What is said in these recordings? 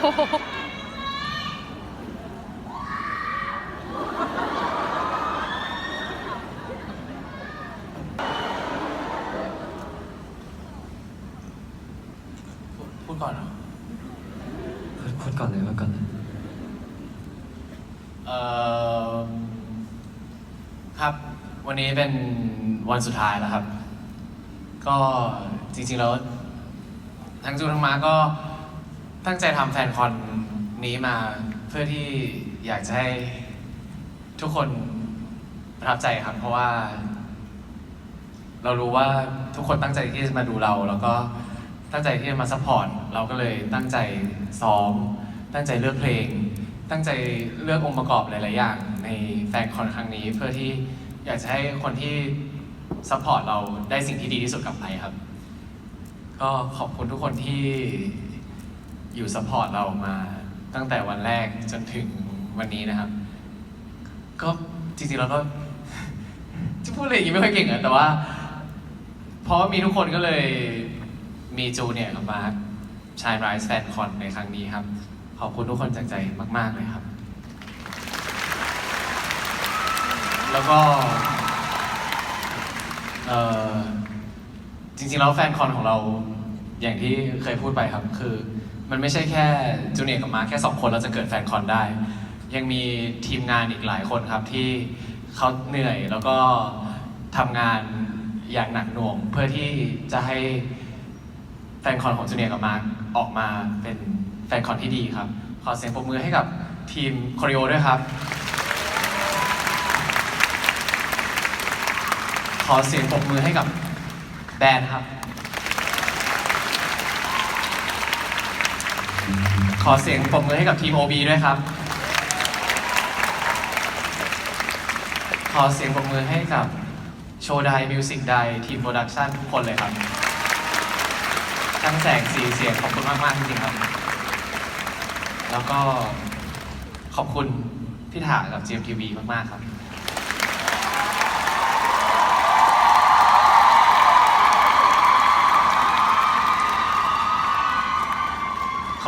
พูดพูดก่อนเหรอพูดก่อนเลยพูดก่อนเลยเอ่อครับวันนี้เป็นวันสุดท้ายแล้วครับ ก็จริงๆแล้วทั้งจูทั้งมาก็ ตั้งใจทำแฟนคอนนี้มาเพื่อที่อยากจะให้ทุกคนประทับใจครับ เพราะว่า เรารู้ว่าทุกคนตั้งใจที่จะมาดูเรา แล้วก็ตั้งใจที่จะมาซัพพอร์ตเราก็เลยตั้งใจซ้อม ตั้งใจเลือกเพลง ตั้งใจเลือกองค์ประกอบหลาย ๆ อย่าง ในแฟนคอนครั้งนี้ เพื่อที่อยากจะให้คนที่ซัพพอร์ตเราได้สิ่งที่ดีที่สุดกลับไปครับ ก็ขอบคุณทุกคนที่ อยู่ซัพพอร์ตเรามาตั้งแต่วันแรกจนถึงวันนี้นะครับ ก็จริงๆแล้วก็ จะพูดอะไรอย่างนี้ไม่ค่อยเก่งอะแต่ว่า เพราะว่ามีทุกคนก็เลยมีจูเนี่ยกับมาร์คชายไรส์แฟนคอนในครั้งนี้ครับ ขอบคุณทุกคนจากใจมาก ๆ เลยครับ แล้วก็เออจริงๆแล้วแฟนคอนของเรา อย่างที่เคยพูดไปครับคือ มันไม่ใช่แค่จูเนียร์กับมาแค่สองคนเราจะเกิดแฟนคอนได้ ยังมีทีมงานอีกหลายคนครับที่เขาเหนื่อยแล้วก็ทำงานอย่างหนักหน่วง เพื่อที่จะให้แฟนคอนของจูเนียร์กับมาออกมาเป็นแฟนคอนที่ดีครับ ขอเสียงปรบมือให้กับทีมคอริโอด้วยครับ ขอเสียงปรบมือให้กับแบรนด์ครับ ขอเสียงปรบมือให้กับทีม OB ด้วยครับ ขอเสียงปรบมือให้กับโชว์ไดมิวสิกไดทีมโปรดักชันทุกคนเลยครับทั้งแสงสีเสียงขอบคุณมาก ๆ จริงๆครับ แล้วก็ขอบคุณพี่ถากับ GMTV มาก ๆ ครับ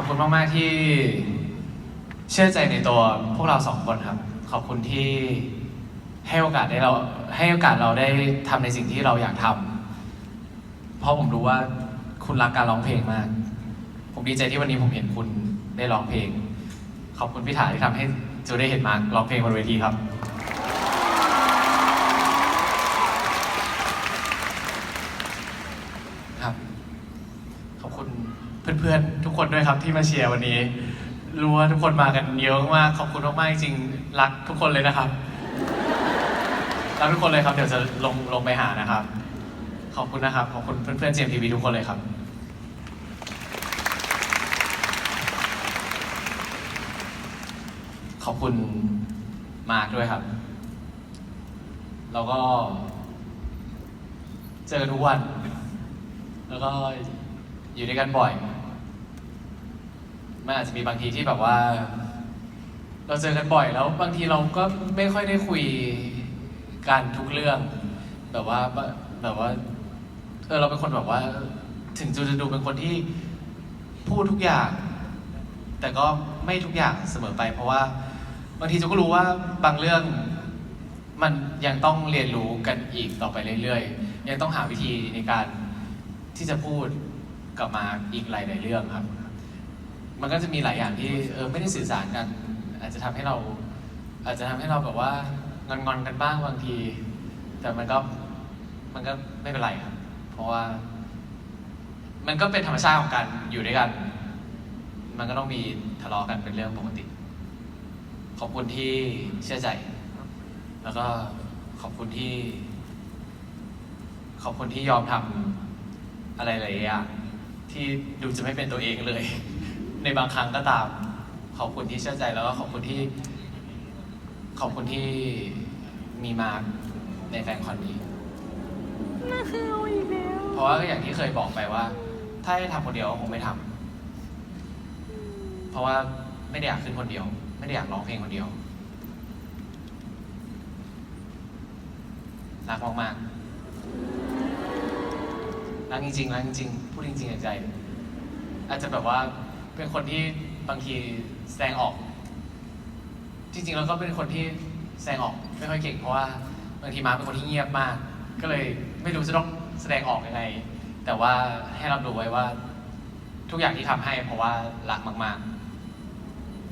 อบคุณมาก ๆ ที่เชื่อใจในตัวพวกเราสองคนครับ ขอบคุณที่ให้โอกาสได้เราให้โอกาสเราได้ทำในสิ่งที่เราอยากทำเพราะผมรู้ว่าคุณรักการร้องเพลงมาก ผมดีใจที่วันนี้ผมเห็นคุณได้ร้องเพลง ขอบคุณพี่ถาที่ทำให้จูได้เห็นมาร้องเพลงบนเวทีครับ ครับ ขอบคุณเพื่อนๆ ทุกคนด้วยครับที่มาเชียร์วันนี้ รู้ว่าทุกคนมากันเยอะมากขอบคุณมากๆจริงรักทุกคนเลยนะครับรักทุกคนเลยครับเดี๋ยวจะลงลงไปหานะครับ ขอบคุณนะครับขอบคุณเพื่อนๆ GMTV ทุกคนเลยครับ ขอบคุณมาร์คด้วยครับ แล้วก็ เจอทุกวัน แล้วก็ อยู่ด้วยกันบ่อยมันอาจจะมีบางทีที่แบบว่า เราเจอกันบ่อยแล้ว บางทีเราก็ไม่ค่อยได้คุยกันทุกเรื่อง แบบว่าแบบว่าเออเราเป็นคนแบบว่า ถึงจูจะดูเป็นคนที่พูดทุกอย่าง แต่ก็ไม่ทุกอย่างเสมอไป เพราะว่าบางทีจูก็รู้ว่าบางเรื่องมันยังต้องเรียนรู้กันอีกต่อไปเรื่อยๆ ยังต้องหาวิธีในการที่จะพูด กลับมาอีกหลายๆเรื่องครับ มันก็จะมีหลายอย่างที่เออไม่ได้สื่อสารกัน อาจจะทำให้เรา อาจจะทำให้เราแบบว่างอนๆกันบ้างบางที แต่มันก็มันก็ไม่เป็นไรครับ เพราะว่า มันก็เป็นธรรมชาติของการอยู่ด้วยกัน มันก็ต้องมีทะเลาะกันเป็นเรื่องปกติ ขอบคุณที่เชื่อใจ แล้วก็ขอบคุณที่ ขอบคุณที่ยอมทำอะไรหลายอย่าง ที่ดูจะไม่เป็นตัวเองเลย ในบางครั้งก็ตาม ขอบคุณที่เชื่อใจแล้วก็ขอบคุณที่ ขอบคุณที่มีมาในแฟนคอนนี้เพราะว่าก็อย่างที่เคยบอกไปว่า ถ้าให้ทำคนเดียวก็คงไม่ทำเพราะว่าไม่ได้อยากขึ้นคนเดียว ไม่ได้อยากร้องเพลงคนเดียวรักมากๆ รักจริงๆรักจริงๆพูดจริงๆจากใจ อาจจะแบบว่าเป็นคนที่บางทีแสดงออก จริงๆเราก็เป็นคนที่แสดงออกไม่ค่อยเก่งเพราะว่าบางทีมาเป็นคนที่เงียบมาก ก็เลยไม่รู้จะต้องแสดงออกยังไง แต่ว่าให้เราดูไว้ว่า ทุกอย่างที่ทำให้เพราะว่ารักมาก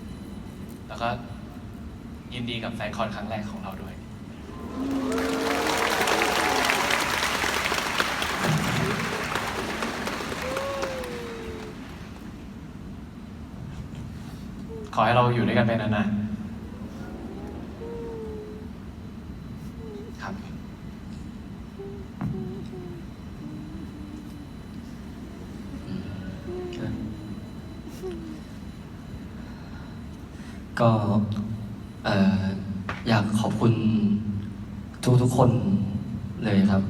ๆ แล้วก็ยินดีกับแฟนคอนครั้งแรกของเราด้วยข อให้เราอยู่ด้วยกันไปนานๆครับ ก็เอ่ออยากขอบคุณทุกทุกๆคนเลยครับ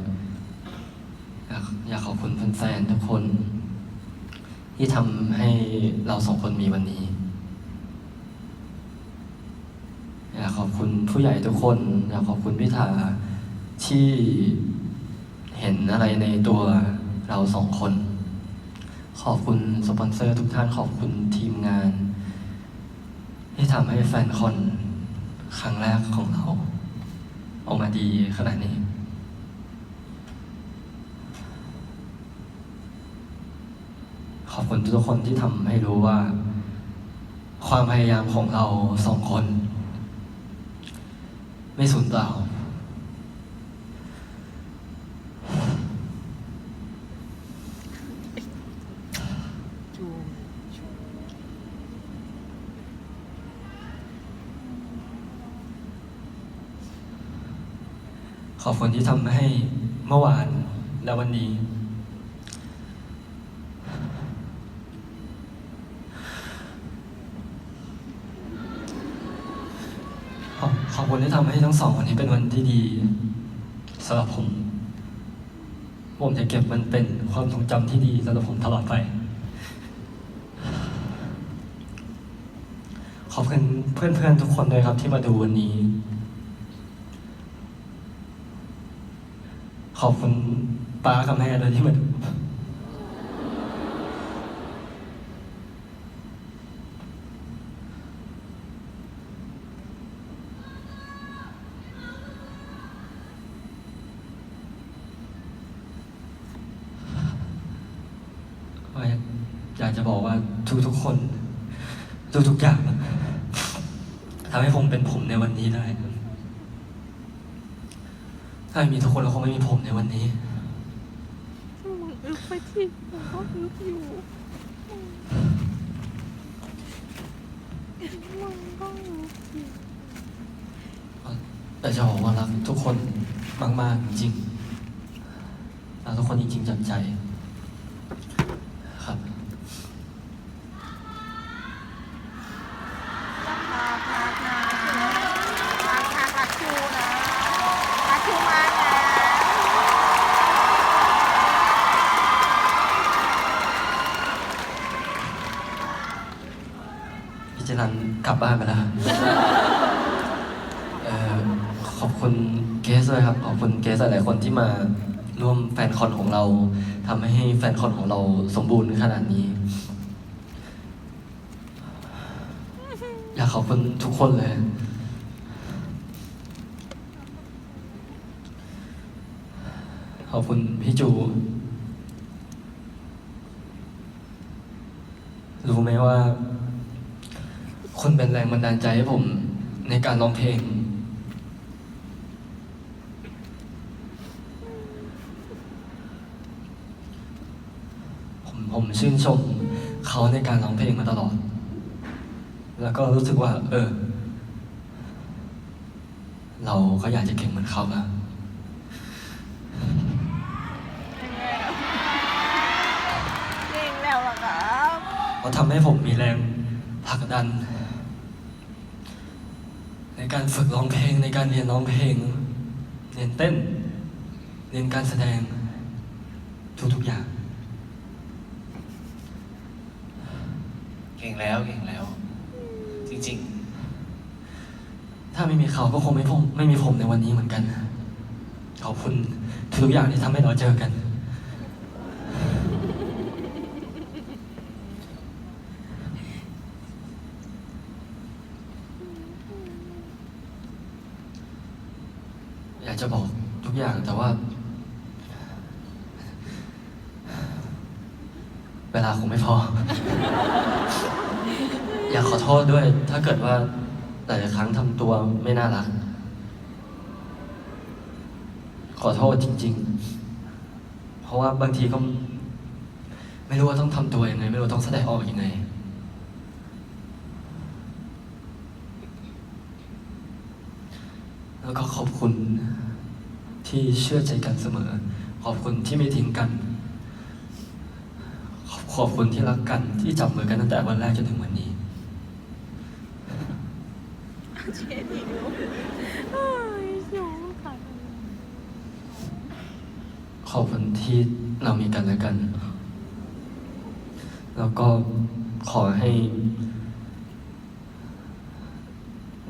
อยากอยากขอบคุณแฟนๆทุกคน ที่ทำให้เราสองคนมีวันนี้ อยาก ขอบคุณผู้ใหญ่ทุกคนอยากขอบคุณพิธาที่เห็นอะไรในตัวเราสองคน ขอบคุณสปอนเซอร์ทุกท่านขอบคุณทีมงาน ที่ทำให้แฟนคอนครั้งแรกของเรา ออกมาดีขนาดนี้ ขอบคุณทุกคนที่ทำให้รู้ว่า ความพยายามของเราสองคน ไม่สูญเปล่า ขอบคุณที่ทำให้เมื่อวานและวันนี้ ขอบขอบ คุณที่ทำให้ทั้งสองวันนี้เป็นวันที่ดีสำหรับผม ผมจะเก็บมันเป็นความทรงจำที่ดีสำหรับผมตลอดไป ขอบคุณเพื่อนๆทุกคนด้วยครับที่มาดูวันนี้ ขอบคุณป้ากับแม่ด้วยที่มาดู ก็อยากจะบอกว่า ทุกๆคน ทุกๆอย่างทำให้ผมเป็นผมในวันนี้ได้ ถ้าไม่มีทุกคนเราคงไม่มีผมในวันนี้มึงอึกไปที่ผมก็อึกอยู่มึงก็อึกอยู่แต่จะบอกว่ารักทุกคนมาก ๆ จริงรักทุกคนจริง ๆจากใจ ครับ รักรักนะรักนะรักชูนะรักชูมากนะ พี่เจรัน กลับบ้านไปแล้วเอ่อขอบคุณเกสด้วยครับ ขอบคุณเกสหลายๆคนที่มาร่วมแฟนคอนของเราทำให้แฟนคอนของเราสมบูรณ์ขนาดนี้ อยากขอบคุณทุกคนเลย ขอบคุณพี่จู รู้ไหมว่า คนเป็นแรงบันดาลใจให้ผมในการร้องเพลง ผมผมชื่นชมเขาในการร้องเพลงมาตลอด แล้วก็รู้สึกว่า เออ เราก็อยากจะเก่งเหมือนเขาอะเก่งแล้วเหรอครับเขาทำให้ผมมีแรงผลักดัน ในการฝึกร้องเพลงในการเรียนร้องเพลง เรียนเต้น เรียนการแสดง ทุกๆอย่าง เก่งแล้วเก่งแล้ว จริงถ้าไม่มีเขาก็คงไม่ผมไม่มีผมในวันนี้เหมือนกัน ขอบคุณทุกอย่างที่ทำให้เราเจอกัน ๆ จะบอกทุกอย่างแต่ว่า เวลาคงไม่พอ อยากขอโทษด้วย ถ้าเกิดว่าหลายครั้งทำตัวไม่น่ารัก ขอโทษจริง ๆ เพราะว่าบางทีก็ ไม่รู้ว่าต้องทำตัวยังไง ไม่รู้ต้องแสดงออกยังไงแล้วก็ขอบคุณ ที่เชื่อใจกันเสมอ ขอบคุณที่ไม่ทิ้งกันขอบขอบคุณที่รักกันที่จับมือกันตั้งแต่วันแรกจนถึงวันนี้เชนอีกแล้วเอ้ยสูงค่ะขอบคุณที่เรามีกันและกัน แล้วก็ขอให้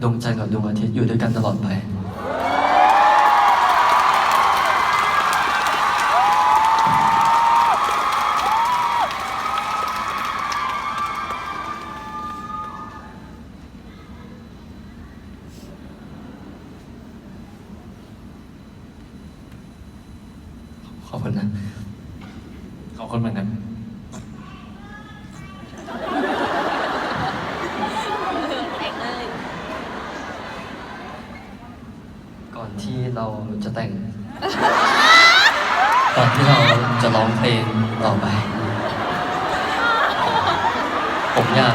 ดวงจันทร์กับดวงอาทิตย์อยู่ด้วยกันตลอดไป ขอบคุณนะ ขอบคุณเหมือนกันแตกเลยก่อนที่เราจะแต่ง ก่อนที่เราจะร้องเพลงต่อไป ผมอยาก